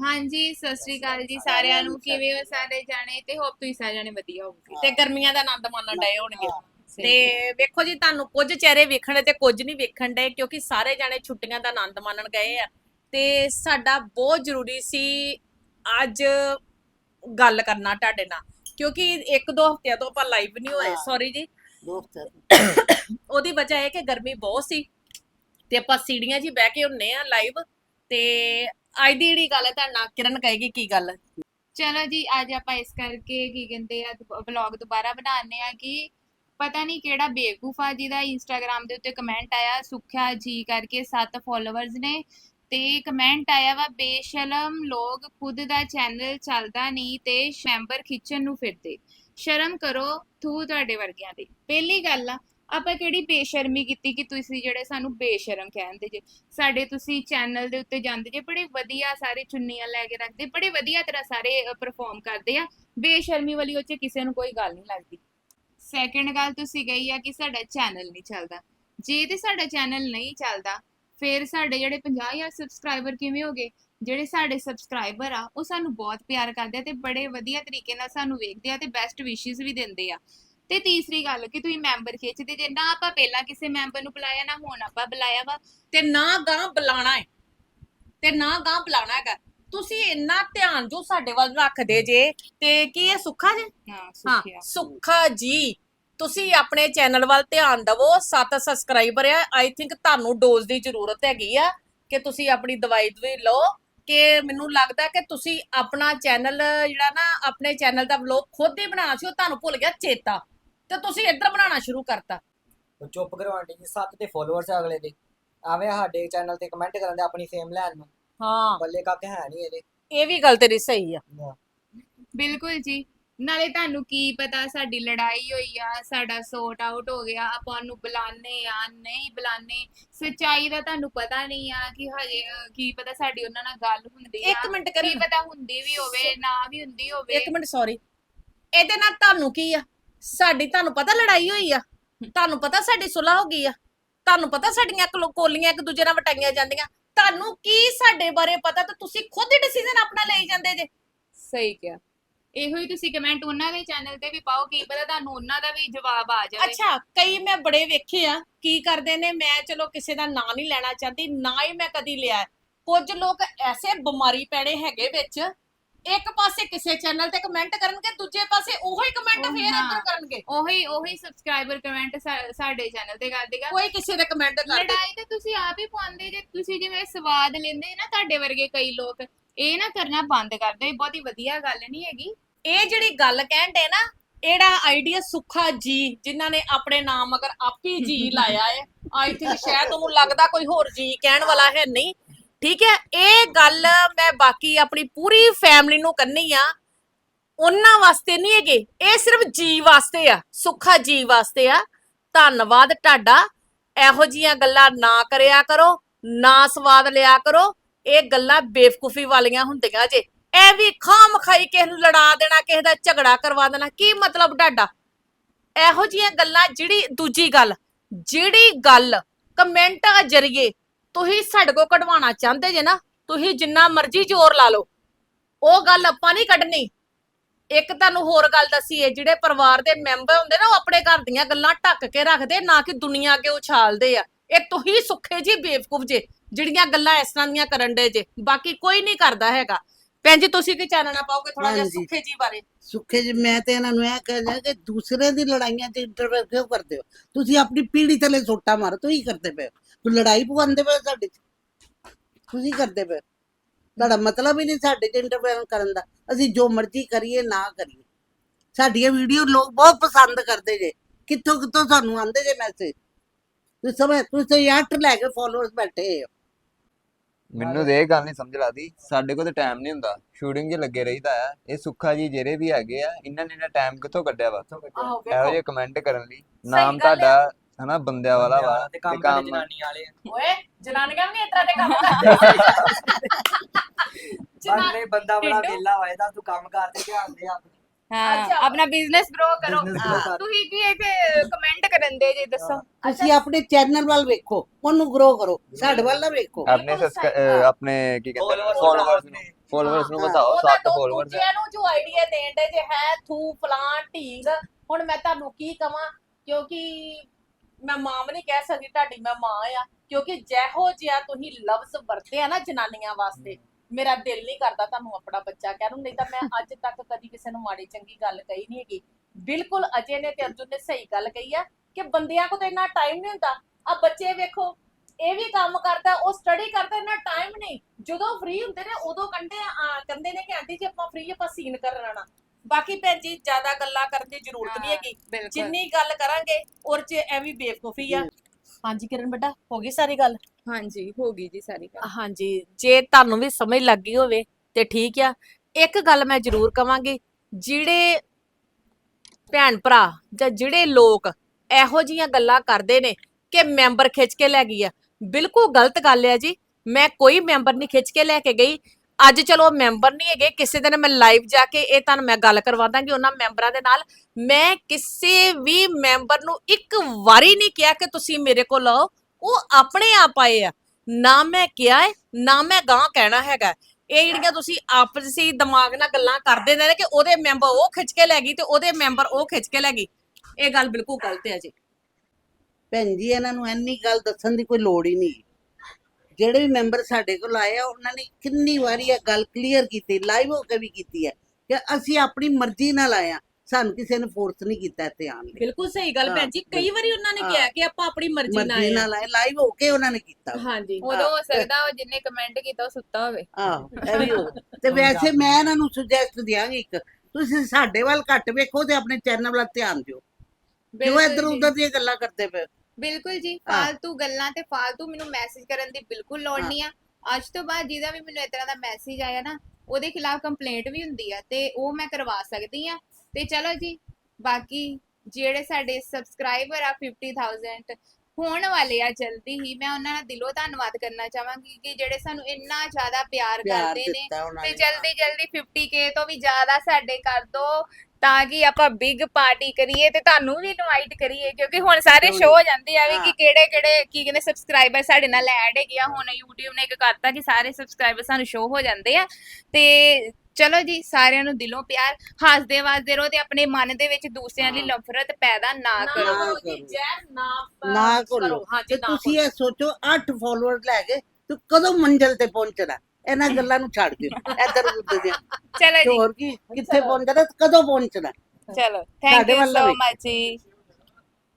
ਹਾਂਜੀ ਸਤਿ ਸ੍ਰੀ ਅਕਾਲ ਜੀ ਸਾਰਿਆਂ ਨੂੰ ਕਿਵੇਂ ਹੋ ਸਾਰੇ ਜਾਣੇ? ਤੇ ਹੋਪ ਤੁਸੀਂ ਸਾਰੇ ਜਾਣੇ ਵਧੀਆ ਹੋਵੋਗੇ। ਤੇ ਗਰਮੀਆਂ ਦਾ ਆਨੰਦ ਮਾਣਨ ਡਏ ਹੋਣਗੇ। ਤੇ ਵੇਖੋ ਜੀ ਤੁਹਾਨੂੰ ਕੁਝ ਚਿਹਰੇ ਵੇਖਣ ਤੇ ਕੁਝ ਨਹੀਂ ਵੇਖਣ ਡਏ ਕਿਉਂਕਿ ਸਾਰੇ ਜਾਣੇ ਛੁੱਟੀਆਂ ਦਾ ਆਨੰਦ ਮਾਣਨ ਗਏ ਆ। ਤੇ ਸਾਡਾ ਬਹੁਤ ਜ਼ਰੂਰੀ ਸੀ ਅੱਜ ਗੱਲ ਕਰਨਾ ਤੁਹਾਡੇ ਨਾਲ ਕਿਉਂਕਿ ਇੱਕ ਦੋ ਹਫ਼ਤਿਆਂ ਤੋਂ ਆਪਾਂ ਲਾਈਵ ਨਹੀਂ ਹੋਏ। ਸੌਰੀ ਜੀ। ਉਹਦੀ ਵਜ੍ਹਾ ਇਹ ਕਿ ਗਰਮੀ ਬਹੁਤ ਸੀ ਤੇ ਆਪਾਂ ਸੀੜੀਆਂ 'ਚ ਬਹਿ ਕੇ ਹੁੰਨੇ ਆ ਲਾਈਵ ਤੇ ਅੱਜ ਦੀ ਜਿਹੜੀ ਗੱਲ ਹੈ, ਤੁਹਾਡੇ ਨਾਲ ਕਿਰਨ ਕਹੇਗੀ ਕੀ ਗੱਲ? ਚਲੋ ਜੀ, ਅੱਜ ਆਪਾਂ ਇਸ ਕਰਕੇ ਕੀ ਕਹਿੰਦੇ ਆ ਵਲੌਗ ਦੁਬਾਰਾ ਬਣਾਉਂਦੇ ਆ ਕਿ ਪਤਾ ਨਹੀਂ ਕਿਹੜਾ ਬੇਵਕੂਫ ਆ ਜਿਹਦਾ ਇੰਸਟਾਗ੍ਰam ਦੇ ਉੱਤੇ ਕਮੈਂਟ ਆਇਆ, ਸੁਖਿਆ ਜੀ ਕਰਕੇ 7 ਫੋਲੋਅਰਸ ਨੇ ਤੇ ਕਮੈਂਟ ਆਇਆ ਵਾ, ਬੇਸ਼ਰਮ ਲੋਕ ਖੁਦ ਦਾ ਚੈਨਲ ਚੱਲਦਾ ਨਹੀਂ ਤੇ ਸ਼ੈਂਬਰ ਖਿੱਚਣ ਨੂੰ ਫਿਰਦੇ। ਸ਼ਰਮ ਕਰੋ ਥੂ ਤੁਹਾਡੇ ਵਰਗਿਆਂ ਦੀ। ਪਹਿਲੀ ਗੱਲ ਆ ਆਪਾਂ ਕਿਹੜੀ ਬੇਸ਼ਰਮੀ ਕੀਤੀ ਕਿ ਤੁਸੀਂ ਜਿਹੜੇ ਸਾਨੂੰ ਬੇਸ਼ਰਮ ਕਹਿੰਦੇ ਜੇ? ਸਾਡੇ ਤੁਸੀਂ ਚੈਨਲ ਦੇ ਉੱਤੇ ਜਾਂਦੇ ਜੇ, ਬੜੇ ਵਧੀਆ ਸਾਰੇ ਚੁੰਨੀਆਂ ਲੈ ਕੇ ਰੱਖਦੇ, ਬੜੇ ਵਧੀਆ ਤਰ੍ਹਾਂ ਸਾਰੇ ਪਰਫਾਰਮ ਕਰਦੇ ਆ। ਬੇਸ਼ਰਮੀ ਵਾਲੀ ਉਹ ਚ ਕਿਸੇ ਨੂੰ ਕੋਈ ਗੱਲ ਨਹੀਂ ਲੱਗਦੀ। ਸੈਕੰਡ ਗੱਲ ਤੁਸੀਂ ਗਈ ਆ ਕਿ ਸਾਡਾ ਚੈਨਲ ਨਹੀਂ ਚੱਲਦਾ। ਜੇ ਤੇ ਸਾਡਾ ਚੈਨਲ ਨਹੀਂ ਚੱਲਦਾ, ਫਿਰ ਸਾਡੇ ਜਿਹੜੇ 50000 ਸਬਸਕ੍ਰਾਈਬਰ ਕਿਵੇਂ ਹੋ ਗਏ ਜਿਹੜੇ ਸਾਡੇ ਸਬਸਕ੍ਰਾਈਬਰ ਆ, ਉਹ ਸਾਨੂੰ ਬਹੁਤ ਪਿਆਰ ਕਰਦੇ ਆ ਤੇ ਬੜੇ ਵਧੀਆ ਤਰੀਕੇ ਨਾਲ ਸਾਨੂੰ ਵੇਖਦੇ ਆ ਤੇ ਬੈਸਟ ਵਿਸ਼ੇਸ ਵੀ ਦਿੰਦੇ ਆ। ਤੇ ਤੀਸਰੀ ਗੱਲ ਕਿ ਤੁਸੀਂ ਮੈਂਬਰ ਖਿੱਚਦੇ ਜੇ ਨਾ ਆਪਾਂ ਪਹਿਲਾਂ ਕਿਸੇ ਮੈਂਬਰ ਨੂੰ ਬੁਲਾਇਆ ਨਾ ਹੁਣ ਆਪਾਂ ਬੁਲਾਇਆ ਵਾ ਤੇ ਨਾ ਗਾਂ ਬੁਲਾਣਾ ਹੈ ਤੇ ਨਾ ਗਾਂ ਬੁਲਾਣਾ ਹੈਗਾ। ਤੁਸੀਂ ਇੰਨਾ ਧਿਆਨ ਜੋ ਸਾਡੇ ਵੱਲ ਰੱਖਦੇ ਜੇ ਤੇ ਕੀ ਇਹ ਸੁੱਖਾ ਜੇ? ਹਾਂ ਸੁਖਿਆ ਸੁੱਖਾ ਜੀ। ਤੁਸੀਂ ਆਪਣੇ ਚੈਨਲ ਵੱਲ ਧਿਆਨ ਦਿਵੋ 7 ਸਬਸਕ੍ਰਾਈਬਰ ਆ। ਆਈ ਥਿੰਕ ਤੁਹਾਨੂੰ ਡੋਜ਼ ਦੀ ਜ਼ਰੂਰਤ ਹੈਗੀ ਆ ਕਿ ਤੁਸੀਂ ਆਪਣੀ ਦਵਾਈ ਦਵਾਈ ਲਓ। ਕਿ ਮੈਨੂੰ ਲੱਗਦਾ ਕਿ ਤੁਸੀਂ ਆਪਣਾ ਚੈਨਲ ਜਿਹੜਾ ਨਾ ਆਪਣੇ ਚੈਨਲ ਦਾ ਵਲੌਗ ਖੁਦ ਹੀ ਬਣਾਉਣਾ ਸੀ ਉਹ ਤੁਹਾਨੂੰ ਭੁੱਲ ਗਿਆ ਚੇਤਾ। ਤੇ ਤੁਸੀਂ ਇੱਧਰ ਬਣਾਉਣਾ ਸ਼ੁਰੂ ਕਰਤਾ। ਉਹ ਚੁੱਪ ਕਰਵਾਉਣੀ ਜੀ ਸੱਤ ਤੇ ਫੋਲੋਅਰਸ ਅਗਲੇ ਦੇ। ਆਵੇਂ ਸਾਡੇ ਚੈਨਲ ਤੇ ਕਮੈਂਟ ਕਰਨ ਦੇ ਆਪਣੀ ਫੇਮ ਲੈਣ ਨੂੰ। ਹਾਂ। ਬੱਲੇ ਕੱਕ ਹੈ ਨਹੀਂ ਇਹਦੇ। ਇਹ ਵੀ ਗੱਲ ਤੇਰੀ ਸਹੀ ਆ। ਬਿਲਕੁਲ ਜੀ। ਨਾਲੇ ਤੁਹਾਨੂੰ ਕੀ ਪਤਾ ਸਾਡੀ ਲੜਾਈ ਹੋਈ ਆ ਸਾਡਾ ਸੋਰਟ ਆਊਟ ਹੋ ਗਿਆ ਆਪਾਂ ਨੂੰ ਬੁਲਾਣੇ ਆ ਨਹੀਂ ਬੁਲਾਣੇ ਸੱਚਾਈ ਦਾ ਤੁਹਾਨੂੰ ਪਤਾ ਨਹੀਂ ਆ ਕਿ ਹਜੇ ਕੀ ਪਤਾ ਸਾਡੀ ਉਹਨਾਂ ਨਾਲ ਗੱਲ ਹੁੰਦੀ ਆ। ਇੱਕ ਮਿੰਟ ਕੀ ਕਰੀ ਪਤਾ ਹੁੰਦੀ ਵੀ ਹੋਵੇ ਨਾ ਵੀ ਹੁੰਦੀ ਹੋਵੇ। ਇੱਕ ਮਿੰਟ ਸੌਰੀ ਇਹਦੇ ਨਾਲ ਤੁਹਾਨੂੰ ਕੀ ਆ? ਸਾਡੀ ਤੁਹਾਨੂੰ ਪਤਾ ਲੜਾਈ ਹੋਈ ਆ? ਤੁਹਾਨੂੰ ਪਤਾ ਸਾਡੀ ਸੁਲ੍ਹਾ ਹੋ ਗਈ ਆ? ਤੁਹਾਨੂੰ ਪਤਾ ਸਾਡੀਆਂ ਕਲੋ- ਕੋਲੀਆਂ ਇੱਕ ਦੂਜੇ ਨਾਲ ਵਟਾਈਆਂ ਜਾਂਦੀਆਂ? ਤੁਹਾਨੂੰ ਕੀ ਸਾਡੇ ਬਾਰੇ ਪਤਾ? ਤੇ ਤੁਸੀਂ ਖੁਦ ਹੀ ਡਿਸੀਜਨ ਆਪਣਾ ਲਈ ਜਾਂਦੇ ਜੇ। ਸਹੀ ਕਿਹਾ। ਇਹੋ ਹੀ ਤੁਸੀਂ ਕਮੈਂਟ ਉਹਨਾਂ ਦੇ ਚੈਨਲ ਤੇ ਵੀ ਪਾਓ ਕੀ ਪਤਾ ਤੁਹਾਨੂੰ ਉਹਨਾਂ ਦਾ ਵੀ ਜਵਾਬ ਆ ਜਾਵੇ। ਅੱਛਾ ਕਈ ਮੈਂ ਬੜੇ ਵੇਖੇ ਆ ਕੀ ਕਰਦੇ ਨੇ ਮੈਂ ਚਲੋ ਕਿਸੇ ਦਾ ਨਾਂ ਨਹੀਂ ਲੈਣਾ ਚਾਹਦੀ ਨਾ ਹੀ ਮੈਂ ਕਦੀ ਲਿਆ। ਹੈ। ਕੁਝ ਲੋਕ ਐਸੇ ਬਿਮਾਰੀ ਪੈਣੇ ਹੈਗੇ ਵਿੱਚ ਇੱਕ ਪਾਸੇ ਕਿਸੇ ਚੈਨਲ ਤੇ ਕਮੈਂਟ ਕਰਨਗੇ ਦੂਜੇ ਪਾਸੇ ਉਹੋ ਹੀ ਕਮੈਂਟ ਉਹ ਫੇਰ ਹਾਂ। ਇੱਧਰ ਕਰਨਗੇ। ਉਹੀ ਉਹੀ ਸਬਸਕ੍ਰਾਈਬਰ ਕਮੈਂਟ ਸਾਡੇ ਚੈਨਲ ਤੇ ਕਰ ਦੇਗਾ ਕੋਈ ਕਿਸੇ ਦੇ ਕਮੈਂਟ ਕਰਦੇ। ਲੜਾਈ ਤੇ ਤੁਸੀਂ ਆਪ ਹੀ ਪਾਉਂਦੇ ਜੇ ਤੁਸੀਂ ਜਿਵੇਂ ਸਵਾਦ ਲੈਂਦੇ ਨਾ ਤੁਹਾਡੇ ਵਰਗੇ ਕਈ ਲੋਕ ਇਹ ਨਾ ਕਰਨਾ ਬੰਦ ਕਰ ਦਿਓ ਇਹ ਬਹੁਤੀ ਵਧੀਆ ਗੱਲ ਨਹੀਂ ਹੈਗੀ। ਇਹ ਜਿਹੜੀ ਗੱਲ ਕਹਿਣ ਦੇ ਨਾ ਇਹੜਾ ਆਈਡੀਆ ਸੁੱਖਾ ਜੀ ਜਿਨ੍ਹਾਂ ਨੇ ਆਪਣੇ ਨਾਮ ਅਗਰ ਆਪੀ ਜੀ ਲਾਇਆ ਹੈ। ਆਈ ਥਿੰਕ ਸ਼ਾਇਦ ਉਹਨੂੰ ਲੱਗਦਾ ਕੋਈ ਹੋਰ ਜੀ ਕਹਿਣ ਵਾਲਾ ਹੈ ਨਹੀਂ। ਠੀਕ ਹੈ, ਇਹ ਗੱਲ ਮੈਂ ਬਾਕੀ ਆਪਣੀ ਪੂਰੀ ਫੈਮਿਲੀ ਨੂੰ ਕੰਨੀ ਆ। ਉਹਨਾਂ ਵਾਸਤੇ ਨਹੀਂ ਹੈਗੇ, ਇਹ ਸਿਰਫ ਜੀ ਵਾਸਤੇ ਆ, ਸੁੱਖਾ ਜੀ ਵਾਸਤੇ ਆ। ਧੰਨਵਾਦ ਤੁਹਾਡਾ, ਇਹੋ ਜੀਆਂ ਗੱਲਾਂ ਨਾ ਕਰਿਆ ਕਰੋ, ਨਾ ਸਵਾਦ ਲਿਆ ਕਰੋ, ਇਹ ਗੱਲਾਂ ਬੇਵਕੂਫੀ ਵਾਲੀਆਂ ਹੁੰਦੀਆਂ ਜੇ। ਐ ਵੀ ਖਾਮ ਖਾਈ ਕਿਸੇ ਨੂੰ ਲੜਾ ਦੇਣਾ, ਕਿਸੇ ਦਾ ਝਗੜਾ ਕਰਵਾ ਦੇਣਾ, ਕੀ ਮਤਲਬ ਤੁਹਾਡਾ? ਇਹੋ ਜੀਆਂ ਗੱਲਾਂ, ਜਿਹੜੀ ਦੂਜੀ ਗੱਲ, ਜਿਹੜੀ ਗੱਲ ਕਮੈਂਟਾਂ ਜਰੀਏ ਤੁਸੀਂ ਸਾਡੇ ਕੋ ਕਢਵਾਉਣਾ ਚਾਹੁੰਦੇ ਜੇ ਨਾ ਤੁਸੀਂ ਜਿੰਨਾ ਮਰਜ਼ੀ ਜ਼ੋਰ ਲਾ ਲਓ। ਉਹ ਗੱਲ ਆਪਾਂ ਨਹੀਂ ਕੱਢਣੀ। ਇੱਕ ਤੁਹਾਨੂੰ ਹੋਰ ਗੱਲ ਦੱਸੀਏ ਜਿਹੜੇ ਪਰਿਵਾਰ ਦੇ ਮੈਂਬਰ ਹੁੰਦੇ ਨਾ ਉਹ ਆਪਣੇ ਘਰ ਦੀਆਂ ਗੱਲਾਂ ਢੱਕ ਕੇ ਰੱਖਦੇ ਨਾ ਕਿ ਦੁਨੀਆ ਅੱਗੇ ਉਛਾਲਦੇ ਆ। ਇਹ ਤੁਸੀਂ ਸੁੱਖੇ ਜੀ ਬੇਵਕੂਫ ਜੇ ਜਿਹੜੀਆਂ ਗੱਲਾਂ ਇਸ ਤਰ੍ਹਾਂ ਦੀਆਂ ਕਰਨ ਦੇ ਜੇ। ਬਾਕੀ ਕੋਈ ਨਹੀਂ ਕਰਦਾ ਹੈਗਾ। ਭੈਣ ਜੀ ਤੁਸੀਂ ਕੀ ਚਾਨਣਾ ਪਾਓਗੇ ਥੋੜਾ ਜਿਹਾ ਹਾਂਜੀ। ਸੁੱਖੇ ਜੀ ਬਾਰੇ? ਸੁੱਖੇ ਜੀ ਮੈਂ ਤੇ ਇਹਨਾਂ ਨੂੰ ਇਹ ਕਹਿੰਦਾ ਕਿ ਦੂਸਰੇ ਦੀ ਲੜਾਈਆਂ 'ਚ ਇੰਟਰਵਿਊ ਕਿਉਂ ਕਰਦੇ ਹੋ? ਤੁਸੀਂ ਆਪਣੀ ਪੀੜੀ ਥੱਲੇ ਸੋਟਾ ਮਾਰੋ ਤੁਸੀਂ ਕਰਦੇ ਪਏ ਹੋ? ਤੁਸੀਂ ਲੜਾਈ ਪਵਾਉਂਦੇ ਪਏ ਸਾਡੇ 'ਚ? ਤੁਸੀਂ ਕਰਦੇ ਪਏ। ਤੁਹਾਡਾ ਮਤਲਬ ਹੀ ਨਹੀਂ ਸਾਡੇ 'ਚ ਇੰਟਰਵਿਊ ਕਰਨ ਦਾ। ਅਸੀਂ ਜੋ ਮਰਜ਼ੀ ਕਰੀਏ ਨਾ ਕਰੀਏ। ਸਾਡੀਆਂ ਵੀਡੀਓ ਲੋਕ ਬਹੁਤ ਪਸੰਦ ਕਰਦੇ ਜੇ। ਕਿੱਥੋਂ ਕਿੱਥੋਂ ਸਾਨੂੰ ਆਉਂਦੇ ਜੇ ਮੈਸੇਜ ਤੁਸੀਂ ਸਮਝ ਤੁਸੀਂ ਅੱਠ ਲੈ ਕੇ ਫੋਲੋਅਰਸ ਬੈਠੇ ਹੋ। ਮੈਨੂੰ ਤੇ ਇਹ ਗੱਲ ਨਹੀਂ ਸਮਝ ਲੱਗਦੀ। ਸਾਡੇ ਕੋਲ ਤੇ ਟਾਈਮ ਨਹੀਂ ਹੁੰਦਾ। ਸ਼ੂਟਿੰਗ 'ਚ ਲੱਗੇ ਰਹੀਦਾ ਆ। ਇਹ ਸੁੱਖਾ ਜੀ ਜਿਹੜੇ ਵੀ ਹੈਗੇ ਆ ਇਹਨਾਂ ਨੇ ਨਾ ਟਾਈਮ ਕਿੱਥੋਂ ਕੱਢਿਆ ਵਾ? ਇਹੋ ਜਿਹੇ ਕਮੈਂਟ ਕਰਨ ਲਈ। ਨਾਮ। ਤੁਹਾਡਾ ਹਨਾ ਬੰਦਿਆਂ ਵਾਲਾ ਵਾ ਤੇ ਕੰਮ ਤੇ ਕਰਦੇ ਕੰਮ ਜਨਾਨੀ ਵਾਲੇ ਆ। ਓਏ ਜਨਾਨੀਆਂ ਵੀ ਨੀ ਇਸ ਤਰ੍ਹਾਂ ਦੇ ਕੰਮ ਕਰਦੀਆਂ ਪਰ ਨਹੀਂ ਬੰਦਾ ਬੜਾ। ਵਿਹਲਾ ਹੋਇਆ ਤਾਂ ਤੂੰ ਕੰਮ ਕਰਦੇ ਧਿਆਨ ਦੇ ਆਪਣੀ ਹਾਂ ਅੱਛਾ। ਆਪਣਾ ਬਿਜ਼ਨਸ ਗਰੋ ਕਰੋ Business grow ਕਰ। ਤੁਸੀਂ ਕੀ ਇੱਥੇ ਕਮੈਂਟ ਕਰਨ ਦੇ ਜੇ ਦੱਸੋ ਤੁਸੀਂ ਆਪਣੇ ਚੈਨਲ ਵੱਲ ਵੇਖੋ ਉਹਨੂੰ ਗਰੋ ਕਰੋ ਸਾਡੇ ਵੱਲ ਨਾ ਵੇਖੋ ਆਪਣੇ ਬਿਲਕੁਲ ਸਬਸਕ੍ਰਾਈਬ ਸਹੀ। ਆਪਣੇ ਕੀ ਕਹਿੰਦੇ Followers ਫੋਲੋਵਰਸ ਨੂੰ ਆਪਣੇ। ਫੋਲੋਵਰਸ ਨੂੰ ਹਾਂ। ਬਤਾਓ ਉਹਦਾ ਸੱਤ ਦੋ ਫੋਲੋਵਰਸ ਦੂਜਿਆਂ ਨੂੰ ਜੋ ਆਈਡੀਆ ਦੇਣ ਦੇ ਜੇ ਹੈ ਥੂ ਫਲਾਂ ਢੀਂਗ ਹੁਣ ਮੈਂ ਤੁਹਾਨੂੰ ਕੀ ਕਵਾਂ ਕਿਉਂਕਿ ਮੈਂ ਮਾਂ ਵੀ ਨਹੀਂ ਕਹਿ ਸਕਦੀ ਤੁਹਾਡੀ ਮੈਂ ਮਾਂ ਆ, ਕਿਉਂਕਿ ਜਿਹੋ ਜਿਹਾ ਤੁਸੀਂ ਲਫ਼ਜ਼ ਵਰਤੇ ਆ ਨਾ ਜਨਾਨੀਆਂ ਵਾਸਤੇ, ਮੇਰਾ ਦਿਲ ਨਹੀਂ ਕਰਦਾ ਤੁਹਾਨੂੰ ਆਪਣਾ ਬੱਚਾ ਕਹਿ ਨੂੰ, ਨਹੀਂ ਤਾਂ ਮੈਂ ਅੱਜ ਤੱਕ ਕਦੀ ਕਿਸੇ ਨੂੰ ਮਾੜੀ ਚੰਗੀ ਗੱਲ ਕਹੀ ਨਹੀਂ ਹੈਗੀ। ਬਿਲਕੁਲ ਅਜੇ ਨੇ ਤੇ ਅਰਜੁਨ ਨੇ ਸਹੀ ਗੱਲ ਕਹੀ ਆ ਕਿ ਬੰਦਿਆਂ ਕੋਲ ਤਾਂ ਇੰਨਾ ਟਾਈਮ ਨਹੀਂ ਹੁੰਦਾ। ਆ ਬੱਚੇ ਵੇਖੋ, ਇਹ ਵੀ ਕੰਮ ਕਰਦਾ, ਉਹ ਸਟੱਡੀ ਕਰਦਾ, ਇੰਨਾ ਟਾਈਮ ਨਹੀਂ। ਜਦੋਂ ਫ੍ਰੀ ਹੁੰਦੇ ਨੇ, ਉਦੋਂ ਕੰਡੇ ਕਹਿੰਦੇ ਨੇ ਕਿ ਆਂਟੀ ਜੀ ਆਪਾਂ ਫ੍ਰੀ ਆਪਾਂ ਸੀਨ ਕਰ ਲੈਣਾ ਬਾਕੀ ਭੈਣ ਜੀ ਜ਼ਿਆਦਾ ਗੱਲਾਂ ਕਰਨ ਦੀ ਜ਼ਰੂਰਤ ਨਹੀਂ ਹੈਗੀ। ਬਿਲਕੁਲ। ਜਿੰਨੀ ਗੱਲ ਕਰਾਂਗੇ ਔਰ ਚ ਐਵੇਂ ਬੇਵਕੂਫੀ ਆ। ਹਾਂਜੀ ਕਿਰਨ ਬੇਟਾ ਹੋ ਗਈ ਸਾਰੀ ਗੱਲ? ਹਾਂਜੀ ਹੋ ਗਈ ਜੀ ਸਾਰੀ ਗੱਲ। ਹਾਂਜੀ ਜੇ ਤੁਹਾਨੂੰ ਵੀ ਸਮਝ ਲੱਗ ਗਈ ਹੋਵੇ ਤੇ ਠੀਕ ਆ। ਇੱਕ ਗੱਲ ਮੈਂ ਜ਼ਰੂਰ ਕਵਾਂਗੀ ਜਿਹੜੇ ਭੈਣ ਭਰਾ ਜਾਂ ਜਿਹੜੇ ਲੋਕ ਇਹੋ ਜੀਆਂ ਗੱਲਾਂ ਕਰਦੇ ਨੇ ਕਿ ਮੈਂਬਰ ਖਿੱਚ ਕੇ ਲੈ ਗਈ ਆ। ਬਿਲਕੁਲ ਗਲਤ ਗੱਲ ਆ ਜੀ। ਮੈਂ ਕੋਈ ਮੈਂਬਰ ਨਹੀਂ ਖਿੱਚ ਕੇ ਲੈ ਕੇ ਗਈ। ਅੱਜ ਚਲੋ ਮੈਂਬਰ ਨਹੀਂ ਹੈਗੇ, ਕਿਸੇ ਦਿਨ ਮੈਂ ਲਾਈਵ ਜਾ ਕੇ ਇਹ ਤੁਹਾਨੂੰ ਮੈਂ ਗੱਲ ਕਰਵਾ ਦਾਂਗੀ ਉਹਨਾਂ ਮੈਂਬਰਾਂ ਦੇ ਨਾਲ। ਮੈਂ ਕਿਸੇ ਵੀ ਮੈਂਬਰ ਨੂੰ ਇੱਕ ਵਾਰੀ ਨਹੀਂ ਕਿਹਾ ਕਿ ਤੁਸੀਂ ਮੇਰੇ ਕੋਲ ਆਓ। ਉਹ ਆਪਣੇ ਆਪ ਆਏ ਆ। ਨਾ ਮੈਂ ਕਿਹਾ ਹੈ, ਨਾ ਮੈਂ ਗਾਂ ਕਹਿਣਾ ਹੈਗਾ ਇਹ ਜਿਹੜੀਆਂ ਤੁਸੀਂ ਆਪਸੀ ਦਿਮਾਗ ਨਾਲ ਗੱਲਾਂ ਕਰਦੇ ਨੇ ਕਿ ਉਹਦੇ ਮੈਂਬਰ ਉਹ ਖਿੱਚ ਕੇ ਲੈ ਗਈ ਤੇ ਉਹਦੇ ਮੈਂਬਰ ਉਹ ਖਿੱਚ ਕੇ ਲੈ ਗਈ। ਇਹ ਗੱਲ ਬਿਲਕੁਲ ਗਲਤ ਹੈ ਜੀ। ਭੈਣ ਜੀ, ਇਹਨਾਂ ਨੂੰ ਇੰਨੀ ਗੱਲ ਦੱਸਣ ਦੀ ਕੋਈ ਲੋੜ ਹੀ ਨਹੀਂ। ਜਿਹੜੇ ਵੀ ਮੈਂਬਰ ਸਾਡੇ ਕੋਲ ਆਏ ਆ ਉਹਨਾਂ ਨੇ ਕਿੰਨੀ ਵਾਰੀ ਇਹ ਗੱਲ ਕਲੀਅਰ ਕੀਤੀ ਲਾਈਵ ਹੋ ਕੇ ਵੀ ਕੀਤੀ ਹੈ ਕਿ ਅਸੀਂ ਆਪਣੀ ਮਰਜ਼ੀ ਨਾਲ ਆਏ ਆ ਸਾਨੂੰ ਕਿਸੇ ਨੇ ਫੋਰਸ ਨਹੀਂ ਕੀਤਾ ਇੱਥੇ ਆਉਣ ਲਈ ਬਿਲਕੁਲ ਸਹੀ ਗੱਲ ਹਾਂ, ਭੈਣ ਜੀ ਕਈ ਵਾਰੀ ਉਹਨਾਂ ਨੇ। ਕਿਹਾ ਕਿ ਆਪਾਂ ਆਪਣੀ ਮਰਜ਼ੀ ਨਾਲ ਮਰਜ਼ੀ। ਨਾਲ ਆਏ ਲਾਈਵ ਹੋ ਕੇ ਉਹਨਾਂ ਨੇ ਕੀਤਾ ਹਾਂਜੀ ਉਦੋਂ ਹੋ ਸਕਦਾ ਉਹ ਜਿੰਨੇ ਕਮੈਂਟ ਕੀਤਾ ਉਹ ਸੁੱਤਾ ਹੋਵੇ ਆਹੋ ਇਹ ਵੀ ਹੋ ਤੇ ਵੈਸੇ ਮੈਂ ਇਹਨਾਂ ਨੂੰ ਸੁਜੈਸਟ ਦਿਆਂਗੀ ਇੱਕ ਤੁਸੀਂ ਸਾਡੇ ਵੱਲ ਘੱਟ ਵੇਖੋ ਤੇ ਆਪਣੇ ਚੈਨਲ ਵੱਲ ਧਿਆਨ ਦਿਓ ਕਿਉਂ ਬਿਲਕੁਲ ਇੱਧਰ ਜੀ। ਉੱਧਰ ਦੀਆਂ ਗੱਲਾਂ ਕਰਦੇ ਪਏ? ਬਿਲਕੁਲ ਜੀ ਹਾਂ। ਫਾਲਤੂ ਗੱਲਾਂ ਤੇ ਫਾਲਤੂ ਮੈਨੂੰ ਮੈਸੇਜ ਕਰਨ ਦੀ ਬਿਲਕੁਲ ਲੋੜ ਹਾਂ। ਨਹੀਂ ਆ ਅੱਜ ਤੋਂ ਬਾਅਦ ਜਿਹਦਾ ਵੀ ਮੈਨੂੰ ਇਸ ਤਰ੍ਹਾਂ ਦਾ ਮੈਸੇਜ ਆਇਆ ਨਾ ਉਹਦੇ ਖਿਲਾਫ ਕੰਪਲੇਂਟ ਵੀ ਹੁੰਦੀ ਆ ਤੇ ਉਹ ਮੈਂ ਕਰਵਾ ਸਕਦੀ ਆ ਤੇ ਚਲੋ ਜੀ ਬਾਕੀ ਜਿਹੜੇ ਸਾਡੇ ਸਬਸਕ੍ਰਾਈਬਰ ਆ 50000 ਹੋਣ ਵਾਲੇ ਆ ਜਲਦੀ ਹੀ ਮੈਂ ਉਹਨਾਂ ਦਾ ਦਿਲੋਂ ਧੰਨਵਾਦ ਕਰਨਾ ਚਾਹਾਂਗੀ ਕਿ ਜਿਹੜੇ ਸਾਨੂੰ ਇੰਨਾ ਜ਼ਿਆਦਾ ਪਿਆਰ ਪਿਆਰ ਕਰਦੇ ਨੇ ਦਿੱਤਾ ਉਹਨਾਂ ਤੇ ਨੇ ਜਲਦੀ ਜਲਦੀ 50k ਤੋਂ ਵੀ ਜ਼ਿਆਦਾ ਸਾਡੇ ਕਰ ਦੋ ਤਾਂ ਕਿ ਆਪਾਂ ਬਿਗ ਪਾਰਟੀ ਕਰੀਏ ਤੇ ਤੁਹਾਨੂੰ ਵੀ ਇਨਵਾਈਟ ਕਰੀਏ ਕਿਉਂਕਿ ਹੁਣ ਸਾਰੇ ਜ਼ਰੂਰ। ਸ਼ੋਅ ਹੋ ਜਾਂਦੇ ਆ ਵੀ ਕਿ ਹਾਂ। ਕਿਹੜੇ ਕਿਹੜੇ ਕੀ ਕਹਿੰਦੇ ਸਬਸਕ੍ਰਾਈਬਰ ਸਾਡੇ ਨਾਲ ਐਡ ਹੈਗੇ ਆ ਹੁਣ YouTube ਨੇ ਇੱਕ ਕਰਤਾ ਕਿ ਸਾਰੇ ਸਬਸਕ੍ਰਾਈਬਰ ਸਾਨੂੰ ਸ਼ੋਅ ਹੋ ਜਾਂਦੇ ਆ ਤੇ ਚਲੋ ਜੀ ਸਾਰਿਆਂ ਨੂੰ ਦਿਲੋਂ ਪਿਆਰ ਹੱਸਦੇ ਵਸਦੇ ਰਹੋ ਤੇ ਆਪਣੇ ਮਨ ਦੇ ਵਿੱਚ ਦੂਸਰਿਆਂ ਲਈ। ਨਫ਼ਰਤ ਪੈਦਾ ਨਾ ਨਾ ਕਰੋ। ਜੀ। ਜ਼ਹਿਰ ਨਾ ਕਰੋ। ਤੇ ਨਾ ਤੁਸੀਂ ਇਹ ਸੋਚੋ 8 ਫਾਲੋਅਰ ਲੈ ਕੇ ਤੂੰ ਕਦੋਂ ਮੰਜ਼ਿਲ ਤੇ ਪਹੁੰਚਣਾ? ਇਹਨਾਂ ਗੱਲਾਂ ਨੂੰ ਛੱਡ ਦਿਓ ਇੱਧਰ ਉੱਧਰ ਦੀਆਂ ਚਲੋ ਤੇ ਜੀ। ਹੋਰ ਕੀ ਕਿੱਥੇ ਪਹੁੰਚਣਾ ਤੇ ਕਦੋਂ ਪਹੁੰਚਣਾ? ਚਲੋ ਥੈਂਕ ਸਾਡੇ ਯੂ ਵੱਲ ਸੋ ਵੀ। ਮਚ ਜੀ।